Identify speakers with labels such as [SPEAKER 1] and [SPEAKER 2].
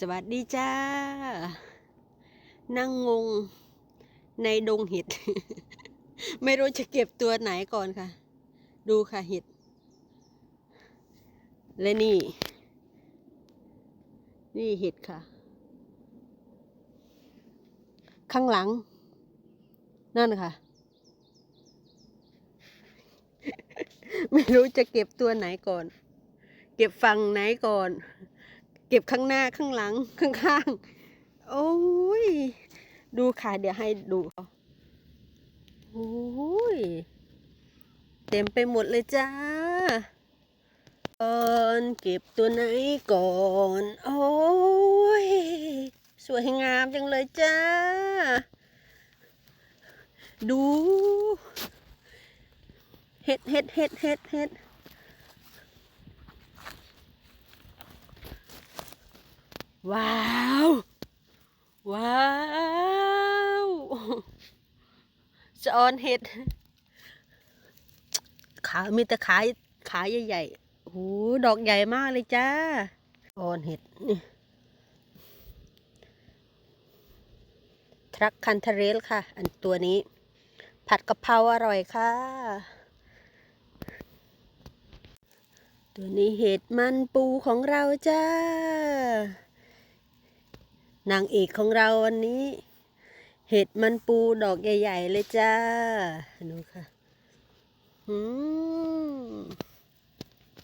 [SPEAKER 1] สวัสดีจ้า นั่งงงในดงเห็ด ไม่รู้จะเก็บตัวไหนก่อนค่ะ ดูค่ะเห็ด และนี่ นี่เห็ดค่ะ ข้างหลัง นั่นค่ะ ไม่รู้จะเก็บตัวไหนก่อน เก็บฝั่งไหนก่อน เก็บข้างหน้าข้างหลังข้างๆ โอ้ย ดูค่ะ เดี๋ยวให้ดูโอ้ย เต็มไปหมดเลยจ้าก่อนเก็บตัวไหนก่อน โอ้ย สวยงามจังเลยจ้า ดู เห็ดเห็ดเห็ดเห็ดเห็ด ว้าว ว้าวสอนเห็ด ขา มีแต่ขาขาใหญ่ๆโอ้โหดอกใหญ่มากเลยจ้าออนเห็ดนี่ทรัคคันทเรลค่ะ อันตัวนี้ ผัดกะเพราอร่อยค่ะ ตัวนี้เห็ดมันปูของเราจ้า นางเอกของเราวันนี้ เห็ดมันปูดอกใหญ่ ๆ เลยจ้า ดูค่ะ อืม